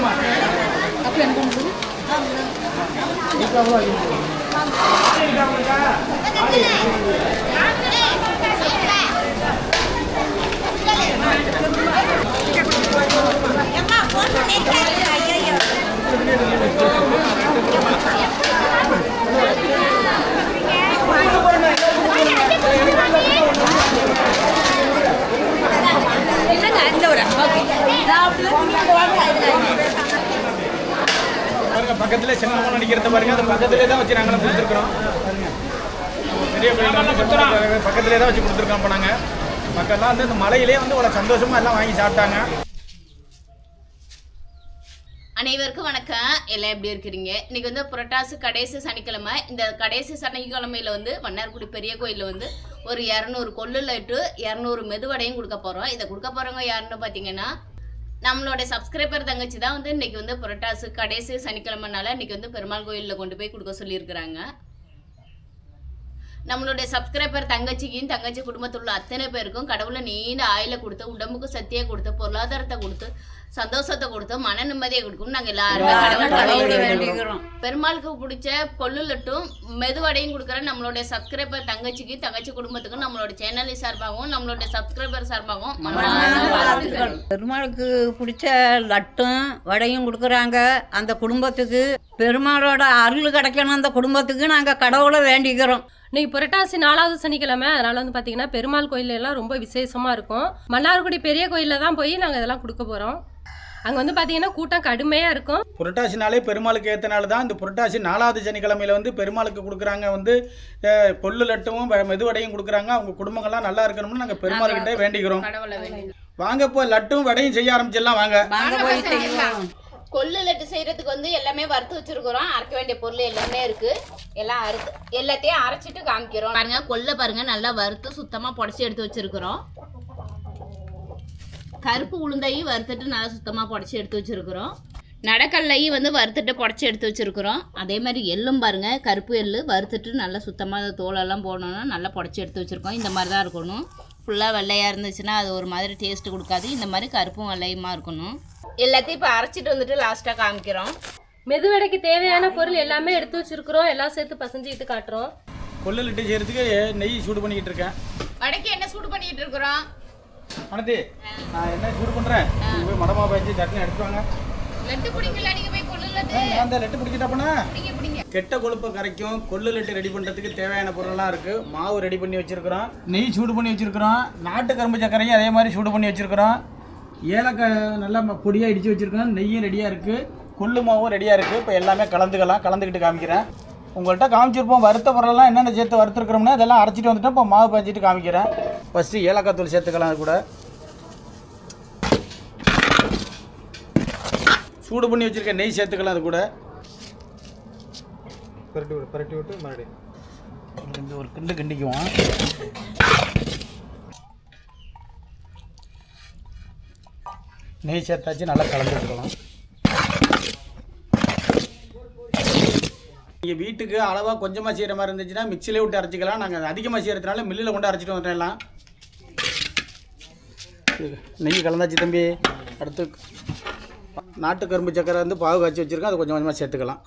அப்போ என்ன பண்ணுறது இல்லைங்க இந்த ஒரு ஓகே நான் அப்படி பாருங்க பக்கத்துல சின்ன நடிக்கிறத பாருங்க. அது பக்கத்துலேயே தான் வச்சு நாங்களும் கொடுத்துருக்குறோம். பெரிய பக்கத்துலேயே தான் வச்சு கொடுத்துருக்கோம். இப்போ நாங்கள் மக்கள்லாம் வந்து இந்த மலையிலே வந்து இவ்வளோ சந்தோஷமா எல்லாம் வாங்கி சாப்பிட்டாங்க. அனைவருக்கும் வணக்கம். எல்லாம் எப்படி இருக்கிறீங்க? இன்னைக்கு வந்து புரட்டாசி கடைசி சனிக்கிழமை. இந்த கடைசி சனிக்கிழமையில வந்து மன்னார்குடி பெரிய கோயிலில் வந்து ஒரு இரநூறு கொள்ளு லட்டு இரநூறு மெதுவடையும் கொடுக்க போகிறோம் இதை கொடுக்க போகிறவங்க யாருன்னு பார்த்தீங்கன்னா நம்மளோட சப்ஸ்கிரைபர் தங்கச்சி தான் வந்து இன்னைக்கு வந்து புரட்டாசு கடைசி சனிக்கிழமைனால இன்னைக்கு வந்து பெருமாள் கோயிலில் கொண்டு போய் கொடுக்க சொல்லியிருக்கிறாங்க. நம்மளுடைய சப்ஸ்கிரைபர் தங்கச்சிக்கும் தங்கச்சி குடும்பத்தில் உள்ள அத்தனை பேருக்கும் கடவுளை நீண்ட ஆயில கொடுத்து உடம்புக்கு சக்தியை கொடுத்து பொருளாதாரத்தை கொடுத்து சந்தோஷத்தை கொடுத்து மன நிம்மதியை கொடுக்கும் நாங்க எல்லாருமே கடவுள் கடவுளை வேண்டிக்கிறோம். பெருமாளுக்கு பிடிச்ச கொள்ளு லட்டும் மெதுவடையும் கொடுக்குற நம்மளுடைய சப்ஸ்கிரைபர் தங்கச்சிக்கு தங்கச்சி குடும்பத்துக்கும் நம்மளோட சேனல் சார்பாகவும் நம்மளுடைய சப்ஸ்கிரைபர் சார்பாகவும். பெருமாளுக்கு பிடிச்ச லட்டும் வடையும் கொடுக்குறாங்க. அந்த குடும்பத்துக்கு பெருமாளோட அருள் கிடைக்கணும். அந்த குடும்பத்துக்கு நாங்கள் கடவுளை வேண்டிக்கிறோம். இன்னைக்கு புரட்டாசி நாலாவது சனிக்கிழமை அதனால வந்து பார்த்தீங்கன்னா பெருமாள் கோயில் எல்லாம் ரொம்ப விசேஷமா இருக்கும். மன்னார்குடி பெரிய கோயிலில் தான் போய் நாங்கள் இதெல்லாம் கொடுக்க போகிறோம் அங்கே வந்து பார்த்தீங்கன்னா கூட்டம் கடுமையாக இருக்கும். புரட்டாசினாலே பெருமாளுக்கு ஏற்ற நாள் தான் இந்த புரட்டாசி நாலாவது சனிக்கிழமையில வந்து பெருமாளுக்கு கொடுக்குறாங்க வந்து கொள்ளு லட்டும் வெ- மெதுவடையும் கொடுக்குறாங்க. அவங்க குடும்பங்கள்லாம் நல்லா இருக்கணும்னு நாங்கள் பெருமாள்கிட்ட வேண்டிக்கிறோம். வாங்க இப்போ லட்டும் வடையும் செய்ய ஆரம்பிச்சிடலாம் வாங்க. வாங்க போய் செய்யலாம். கொள்ளு லட்டு செய்யறதுக்கு வந்து எல்லாமே வறுத்து வச்சிருக்கிறோம். அரைக்க வேண்டிய பொருள் எல்லாமே இருக்கு. எல்லாம் அறுத்து எல்லாத்தையும் அரைச்சிட்டு காமிக்கிறோம். பாருங்க கொள்ளை பாருங்க நல்லா வறுத்து சுத்தமா புடச்சி எடுத்து வச்சிருக்கிறோம். கருப்பு உளுந்தையும் வறுத்துட்டு நல்லா சுத்தமா புடச்சி எடுத்து வச்சிருக்கிறோம். நடக்கல்லையும் வந்து வறுத்துட்டு புடச்சி எடுத்து வச்சிருக்கிறோம். அதே மாதிரி எள்ளும் பாருங்க கருப்பு எள்ளு வறுத்துட்டு நல்லா சுத்தமாக தோலெல்லாம் போடணும்னா நல்லா புடச்சி எடுத்து வச்சிருக்கோம். இந்த மாதிரி தான் இருக்கணும். ஃபுல்லாக வெள்ளையாக இருந்துச்சுன்னா அது ஒரு மாதிரி டேஸ்ட்டு கொடுக்காது. இந்த மாதிரி கருப்பும் வெள்ளையுமா இருக்கணும். எல்லாத்தையும் இப்போ அரைச்சிட்டு வந்துட்டு லாஸ்ட்டாக காமிக்கிறோம். மெதுவடைக்கு தேவையான பொருள் எல்லாமே எடுத்து வச்சிருக்கிறோம். எல்லாம் சேர்த்து பசஞ்சிட்டு காட்டுறோம். கொள்ளு லட்டு செய்யறதுக்கு நெய் சூடு பண்ணிக்கிட்டு இருக்கேன். வடைக்கு என்ன சூடு பண்ணிட்டு இருக்கிறோம்? அனந்தி நான் என்ன சூடு பண்ணுறேன் போய் மடமா பாய்ச்சி சட்னி எடுத்துவாங்க லட்டு பிடிங்கல நீங்க போய் கொள்ளு லட்டு அந்த லட்டு பிடிக்கிட்டாப்பண்ணா பிடிங்க பிடிங்க. கெட்ட கொழுப்பை கரைக்கும் கொள்ளு லட்டு ரெடி பண்ணுறதுக்கு தேவையான பொருள்லாம் இருக்குது மாவு ரெடி பண்ணி வச்சுருக்கிறோம். நெய் சூடு பண்ணி வச்சுருக்கிறோம். நாட்டு கரும்பு சர்க்கரையும் அதே மாதிரி சூடு பண்ணி வச்சுருக்கிறோம். ஏலக்காய் நல்லா பொடியாக இடித்து வச்சுருக்கோம் நெய்யும் ரெடியாக இருக்குது கொள்ளு மாவும் ரெடியாக இருக்குது இப்போ எல்லாமே கலந்துக்கலாம். கலந்துக்கிட்டு காமிக்கிறேன். உங்கள்கிட்ட காமிச்சிருப்போம். வறுத்த பொருளெல்லாம் என்னென்ன சேர்த்து வறுத்துருக்குறோம்னா இதெல்லாம் அரைச்சிட்டு வந்துட்டோம் இப்போ மாவு பஞ்சிட்டு காமிக்கிறேன். ஃபஸ்ட்டு ஏலக்காய் தூள் சேர்த்துக்கலாம் அது கூட. சூடு பண்ணி வச்சுருக்க நெய் சேர்த்துக்கலாம் அது கூட. பரட்டி விட்டு பரட்டி விட்டு மறுபடியும். ஒரு கிண்டு கிண்டிக்குவோம். நெய் சேர்த்தாச்சு நல்லா கலந்து விட்டுக்கலாம் நீங்கள் வீட்டுக்கு அளவாக கொஞ்சமாக செய்கிற மாதிரி இருந்துச்சுன்னா மிக்சிலே விட்டு அரைச்சிக்கலாம். நாங்கள் அதிகமாக செய்கிறதுனால மில்லில் கொண்டு அரைச்சிட்டு வந்துடலாம். நெய் கலந்தாச்சு தம்பி. அடுத்து நாட்டு கரும்பு சக்கரை வந்து பாகு காய்ச்சி வச்சுருக்கோம் அது கொஞ்சம் கொஞ்சமாக சேர்த்துக்கலாம்.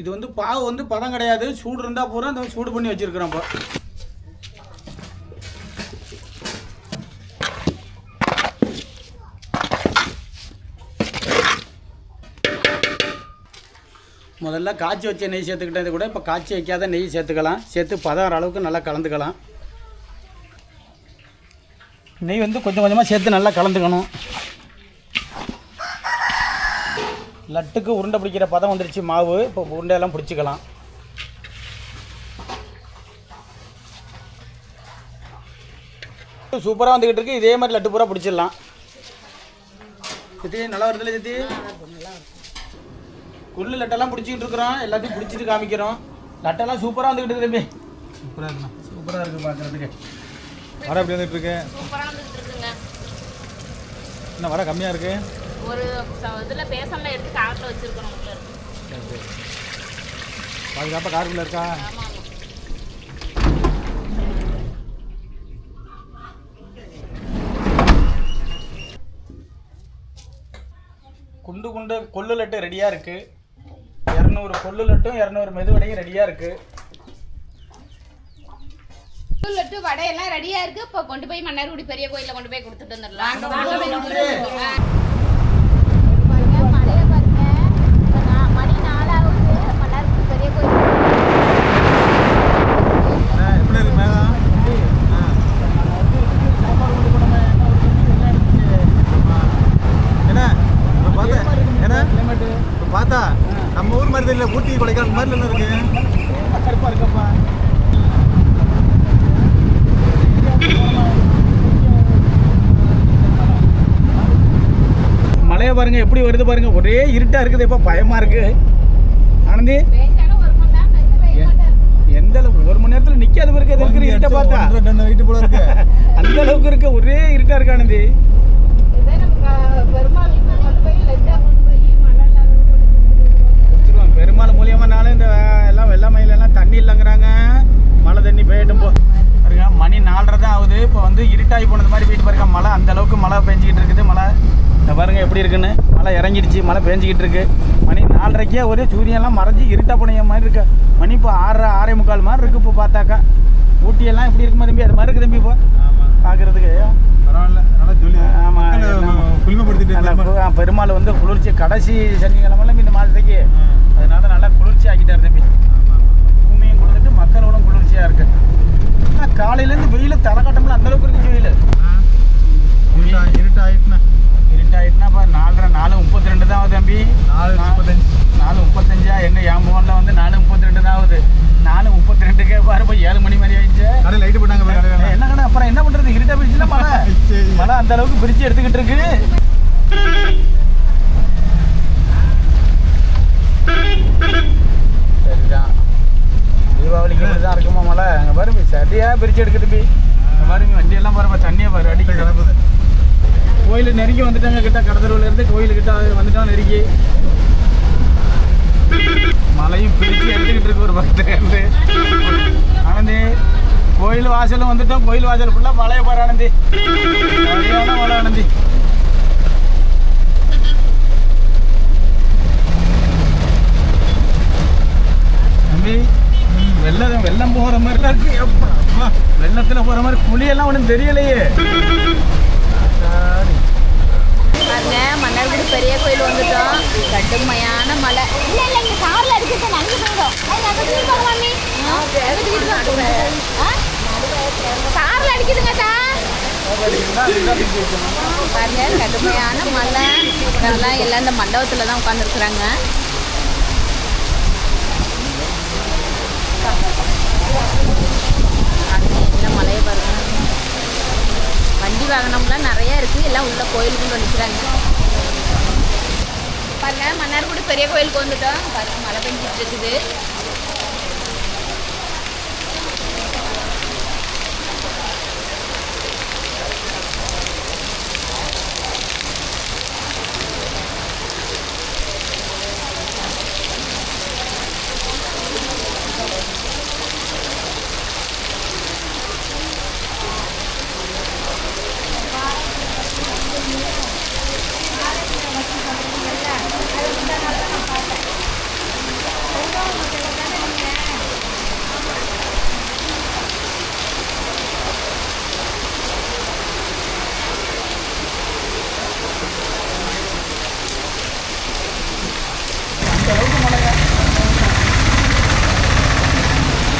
இது வந்து பாவு வந்து பதம் கிடையாது. சூடு இருந்தால் பூரா அந்த சூடு பண்ணி வச்சுருக்குறோம் இப்போ. முதல்ல காய்ச்சி வச்ச நெய் சேர்த்துக்கிட்டது கூட இப்போ காய்ச்சி வைக்காத நெய் சேர்த்துக்கலாம். சேர்த்து பதம் அளவுக்கு நல்லா கலந்துக்கலாம். நெய் வந்து கொஞ்சம் கொஞ்சமாக சேர்த்து நல்லா கலந்துக்கணும். லட்டுக்கு உருண்டை பிடிக்கிற பதம் வந்துருச்சு மாவு. இப்போ உருண்டையெல்லாம் பிடிச்சிக்கலாம். சூப்பராக வந்துக்கிட்டு இருக்கு. இதே மாதிரி லட்டு பூரா பிடிச்சிடலாம். சித்தி நல்லா வருதுல்ல சித்தி? குள்ளு லட்டெல்லாம் பிடிச்சிக்கிட்டு இருக்கிறோம் எல்லாத்தையும் பிடிச்சிட்டு காமிக்கிறோம். லட்டெல்லாம் சூப்பராக வந்துக்கிட்டு இருக்கு தம்பி. சூப்பராக இருக்குண்ணா. சூப்பராக இருக்குது பார்க்குறதுக்கு வர எப்படி வந்துட்டு இருக்கு. என்ன வர கம்மியாக இருக்கு. ஒரு இதுல பேசன்ல எடுத்து காட்டில் சரி பாதுகாப்பாக காருக்குள்ளே இருக்கா? குண்டு குண்டு கொள்ளு லட்டு ரெடியாக இருக்குது இரநூறு கொள்ளு லட்டும் இரநூறு மெதுவடையும் ரெடியாக இருக்குது லட்டு வடை எல்லாம் ரெடியா இருக்கு. இப்போ கொண்டு போய் மன்னார்குடி பெரிய கோயில்ல கொண்டு போய் கொடுத்துட்டு வந்துடலாம் ஆ. பாருங்க, மழைய பாருங்க. இப்ப நா- மணி நாலாவது மன்னார்குடி பெரிய கோயில் எப்படி இருக்கு மேகம் என்ன இப்போ பார்த்தா என்ன இப்போ பார்த்தா நம்ம ஊர் மாதிரி தெரியல ஊட்டி கொடைக்கானல் மாதிரி என்ன இருக்கு. மழையை பாருங்க எப்படி வருது பாருங்க. ஒரே இருட்டா இருக்குது. இப்போ பயமா இருக்கு. ஆனந்தி. எந்த அளவுக்கு ஒரு மணி நேரத்துல நிக்காத பிறகு அது இருக்கிற இருட்டை பார்த்தா. வெயிட் போல இருக்கு. அந்த அளவுக்கு இருக்க. ஒரே இருட்டா இருக்கு ஆனந்தி இதே நம்ம க- பெருமாள் வீட்டுல கொண்டு போய் லட்டா கொண்டு போய் மணல் அளவு கொண்டு போய் வச்சிருவாங்க மூலியமானாலும் இந்த எல்லாம் வெள்ளமயில எல்லாம் தண்ணி இல்லைங்கிறாங்க. மழை தண்ணி பெய்யட்டும் போ. பாருங்க மணி நாலரை தான் ஆகுது. இப்போ வந்து இருட்டாகி போனது மாதிரி போயிட்டு பாருங்க மழை அந்த அளவுக்கு மழை பெஞ்சிக்கிட்டு இருக்குது. மழை இந்த பாருங்க எப்படி இருக்குன்னு. மழை இறங்கிடுச்சு மழை பெஞ்சிக்கிட்டு இருக்கு. மணி நாலரைக்கே ஒரே சூரியன்லாம் மறைஞ்சி இருட்டா போன மாதிரி இருக்கு. மணி இப்போ ஆறரை ஆறே முக்கால் மாதிரி இருக்கு இப்போ பார்த்தாக்கா. ஊட்டியெல்லாம் எப்படி இருக்குமா தம்பி அது மாதிரி இருக்கு தம்பி இப்போ. பார்க்குறதுக்கு. பரவாயில்ல நல்லா சொல்லி ஆமா, மக்கள் எல்லாம். குளிமைப்படுத்திட்டு பெருமாள் வந்து குளிர்ச்சி கடைசி சனிக்கிழமெல்லாம் இந்த மாதத்துக்கு. அதனால நல்லா குளிர்ச்சி ஆக்கிட்டார் தம்பி. பூமியும் கொடுத்துட்டு மக்களோடும் குளிர்ச்சியாக இருக்கு. ஆனா காலையிலேருந்து வெயில் தலைக்காட்டம்ல அந்த அளவுக்கு இருந்துச்சு வெயில். இருட்டா இருட்டா ஆயிட்டுனா இருட்டாயிட்டுனா இப்போ நாலரை நாலு முப்பத்தி ரெண்டு தான் ஆகுது தம்பி. நாலு முப்பத்தஞ்சு. நாலு முப்பத்தஞ்சா? எங்க என் ஃபோனில் வந்து நாலு முப்பத்தி ரெண்டு தான் ஆகுது. நாலு முப்பத்தி ரெண்டுக்கே பாரு இப்போ ஏழு மணி மாதிரி ஆயிடுச்சு. கடையில் லைட்டு போட்டாங்க என்ன கடை அப்புறம் என்ன பண்றது? இருட்டா போயிடுச்சுல மழை. மழை அந்த அளவுக்கு பிரிச்சு எடுத்துக்கிட்டு இருக்கு சரிதான் தீபாவளிக்கு இப்படி தான் இருக்குமா மழை அங்கே பாருங்க பிரிச்சு எடுக்குது தம்பி பாருங்க வண்டி எல்லாம் தண்ணியை பாரு அடிக்க கிளம்புது கோயில் நெருங்கி வந்துட்டாங்க கிட்ட கடத்தருவில் இருந்து கோயில் கிட்ட வந்துட்டோம் நெருங்கி. மலையும் பிரிச்சு எடுத்துக்கிட்டு இருக்கு ஒரு பக்கத்துல இருந்து. ஆனந்தி கோயில் வாசலும் வந்துட்டோம். கோயில் வாசல் ஃபுல்லாக மலையை பாரு ஆனந்தி. சரியான ஆனந்தி. தம்பி வெள்ளம் வெள்ளம் போகிற மாதிரிலாம் இருக்கு. எப்பா வெள்ளத்துல போகிற மாதிரி குழியெல்லாம் ஒன்றும் தெரியலையே. பாருங்க மன்னார்குடி பெரிய கோயில் வந்துட்டோம். கடுமையான மழை. இல்ல இல்ல இங்க கார்ல போயிடும் பாருங்க கடுமையான மழை. எல்லாம் எல்லாம் இந்த மண்டபத்துல தான் உட்காந்துருக்குறாங்க என்ன நிறைய பாருங்க வண்டி வாகனம்லாம் நிறைய இருக்கு. எல்லாம் உள்ள கோயிலுக்கு நினைக்கிறாங்க பாருங்க மன்னார்குடி பெரிய கோயிலுக்கு வந்துட்டோம். பாருங்க மழை பெஞ்சிட்டு இருக்குது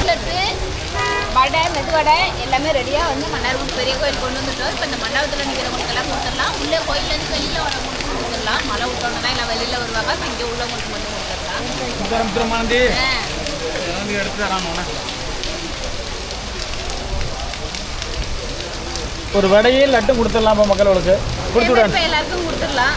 லட்டு வடை மெதுவடை எல்லாமே ரெடியாக வந்து மன்னார்குடி பெரிய வந்துட்டோம் இப்போ இந்த மண்டபத்தில் நிற்கிறவங்களுக்கெல்லாம் கொடுத்துடலாம். உள்ளே கோயிலேருந்து வெளியில் வரவங்களுக்கு கொடுத்துடலாம். மழை விட்டோன்னா தான் எல்லாம் வெளியில் வருவாங்க. இப்போ இங்கே உள்ளவங்களுக்கு மட்டும் கொடுத்துடலாம். எடுத்து ஒரு வடையே லட்டு கொடுத்துடலாம் மக்களுக்கு கொடுத்து எல்லாருக்கும் கொடுத்துடலாம்.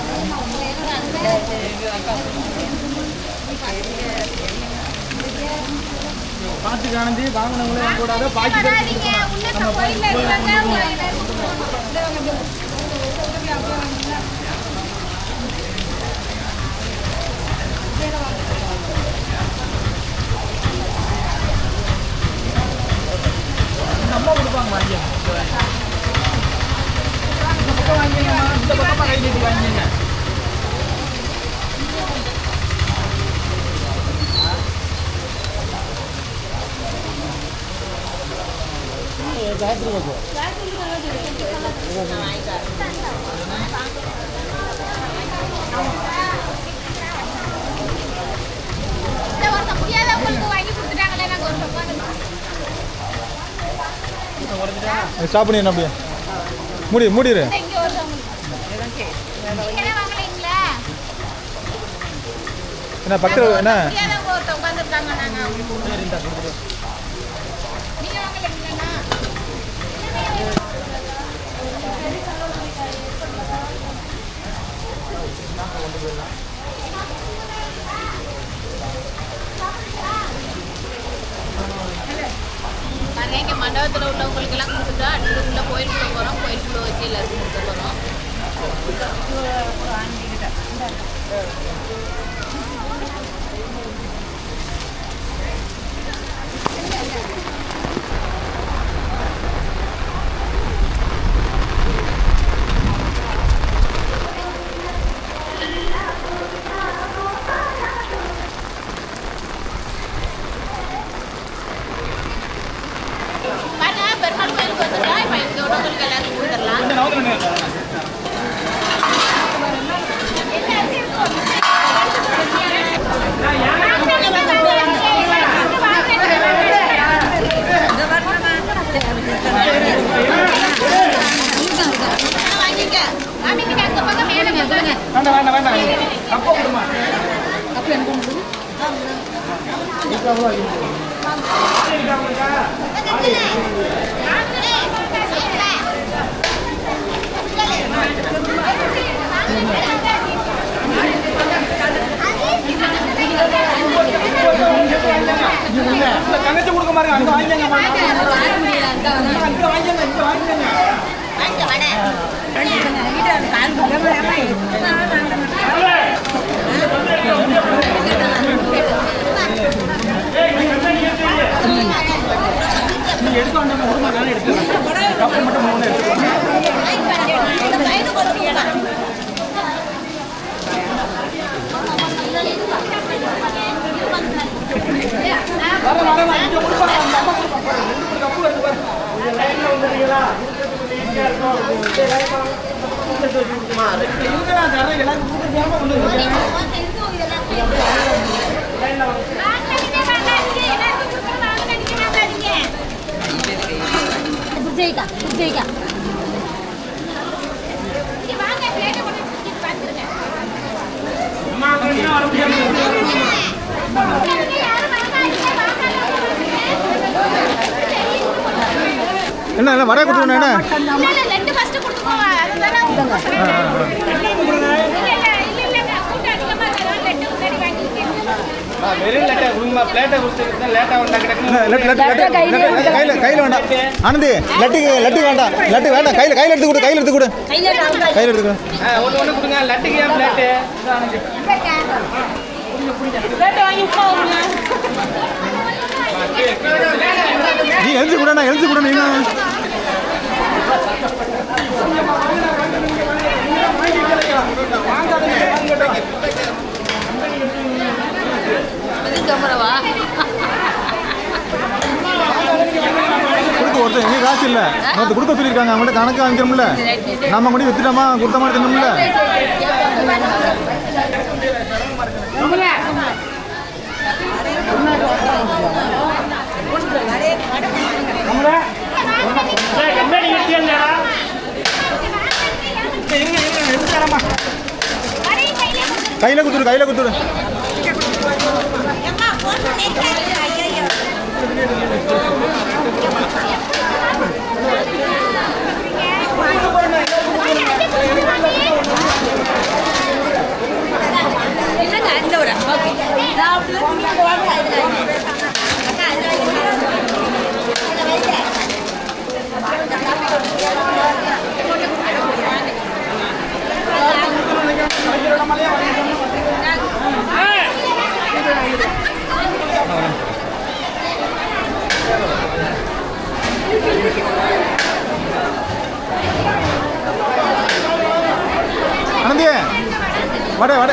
பார்த்து காணஞ்சி வாங்கினவங்களே கூடாது பாக்கி அம்மா கொடுப்பாங்க வாங்கி. இந்த பக்கம் வாங்கிங்கம்மா இந்த பக்கமாக கை நீட்டி வாங்கிங்க ஸ்டாப் பண்ணி என்ன அப்படியே முடி மூடிடு. என்ன பக்கத்தில் என்ன? பாருங்க இங்க மண்டபத்துல உள்ளவங்களுக்கு எல்லாம் கொடுத்துட்டா அடுத்து உள்ள கோயிலுக்குள்ள போறோம் கோயிலுக்குள்ள வச்சு எல்லாருக்கும் கொடுக்க போறோம் பெருமாள் கோயிலுக்கு வந்துட்டா இப்ப இங்க உள்ளவங்களுக்கு எல்லாருக்கும் கொடுத்துடலாம் வாங்கிக்க வாங்கிக்கிட்டு அங்க பக்கம் மேல கொடுங்க வேண்டாம் வேண்டாம் வேண்டாம் அப்போ கொடுமா தங்கச்சி கொடுக்க பாருங்க அங்க வாங்கிக்கங்க அங்க வாங்கிக்கங்க நீங்க எடுக்க வேண்டாம் கொடுமா நானே எடுத்துக்கிறேன் கப்பு மட்டும் மூணு எடுத்துக்கலாம் வர வர வர இங்க கொடுப்பாங்க அந்த அம்மா கொடுப்பாங்க ஒரு கப்பு எடுத்து பாருங்க இந்த லைன்ல வந்துறீங்களா இவங்க நான் தரேன் எல்லாரும் கொடுத்துருக்காம வந்து ஜெயிக்கா ஜெயிக்கா என்ன? என்ன வர கொடுத்துருண்ணா என்ன லட்டு ஃபர்ஸ்ட் கொடுத்து போவா அதுதானே வெறும் லெட்டை கொடுங்கம்மா பிளேட்டை கொடுத்துருந்தா லேட்டாக வந்தா என்ன, லட்டு லட்டு லட்டு லட்டு, கையில் கையில் வேண்டாம். ஆனந்தி லட்டுக்கு லட்டு வேண்டாம். லட்டு வேண்டாம். கையில் கையில் எடுத்து கொடு கையில் எடுத்து கொடு. கையில் எடுத்து கொடு. ஒன்று ஒன்று கொடுங்க. லட்டுக்கு ஏன் பிளேட்டு? நீ எழுந்து கூட எழுந்து கூட நீ கொடுக்க ஒரு ஒருத்தர் எங்க காசு இல்ல. ஒருத்தர் கொடுக்க சொல்லியிருக்காங்க. அவங்கள்ட்ட கணக்கு வாங்கிக்கிறோம்ல நம்ம கூட வித்துட்டோமா கொடுத்த மாதிரி தின்னோம்ல கையில குத்துரு கையில குத்துரு வட வட.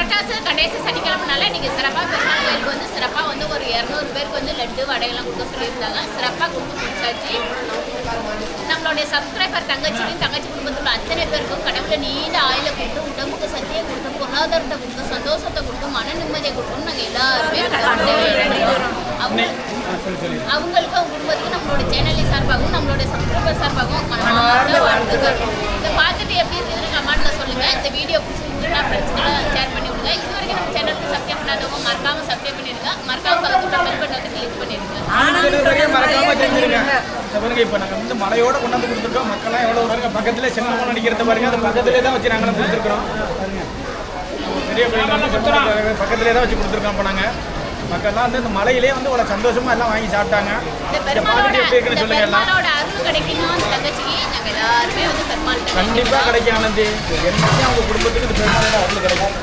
புரட்டாசி கடைசி சனிக்கிழமைனால நீங்கள் சிறப்பாக பெருமாள் கோயிலுக்கு வந்து சிறப்பாக வந்து ஒரு இரநூறு பேருக்கு வந்து லட்டு வடையெல்லாம் கொடுக்க சொல்லியிருந்தாங்க. சிறப்பாக கொடுத்து முடிச்சாச்சு. நம்மளுடைய சப்ஸ்கிரைபர் தங்கச்சியும் தங்கச்சி குடும்பத்தில் அத்தனை பேருக்கும் கடவுளை நீண்ட ஆயில கொடுத்து உடம்புக்கு சக்தியை கொடுத்து பொருளாதாரத்தை கொடுத்து சந்தோஷத்தை கொடுத்து மன நிம்மதியை கொடுக்கணும் நாங்கள் எல்லாருமே கடவுள்கிட்ட வேண்டிக்கிறோம். அவங்க அவங்களுக்கு அவங்க குடும்பத்துக்கு நம்மளோட சேனல் சார்பாகவும் நம்மளோட சப்ஸ்கிரைபர் சார்பாகவும் வாழ்த்துக்கள். இதை பார்த்துட்டு எப்படி இருக்குதுன்னு கமெண்ட்ல சொல்லுங்க. இந்த வீடியோ பிடிச்சிருந்துச்சுன்னா ஃப்ரெண்ட்ஸ்க்கெல்லாம் ஷேர் பண்ணி விடுங்க இது வரைக்கும் நம்ம சேனலுக்கு சப்ஸ்கிரைப் பண்ணாதவங்க மறக்காம சப்ஸ்கிரைப் பண்ணிடுங்க மறக்காம பக்கத்துல பெல் பட்டன் வந்து கிளிக் பண்ணிடுங்க செஞ்சதுக்கு மறக்காம செஞ்சிருங்க இந்த பாருங்க இப்போ நாங்கள் வந்து மலையோட கொண்டாந்து கொடுத்துருக்கோம். மக்கள்லாம் எவ்வளோ பாருங்க பக்கத்துல செல்வம் நடிக்கிறத பாருங்க. அது பக்கத்துலேயே தான் வச்சு நாங்களும் கொடுத்துருக்குறோம். பாருங்க. பெரிய பக்கத்துலேயே தான் வச்சு கொடுத்துருக்கோம் இப்போ நாங்கள் மக்கள்லாம் வந்து இந்த மலையிலே வந்து இவ்வளோ சந்தோஷமா எல்லாம் வாங்கி சாப்பிட்டாங்க. சொல்லுங்க எல்லாம். கண்டிப்பாக கிடைக்கும் ஆனந்தி. என்னைக்கும் அவங்க குடும்பத்துக்கு இந்த பெருமாளோட அருள் கிடைக்கும்.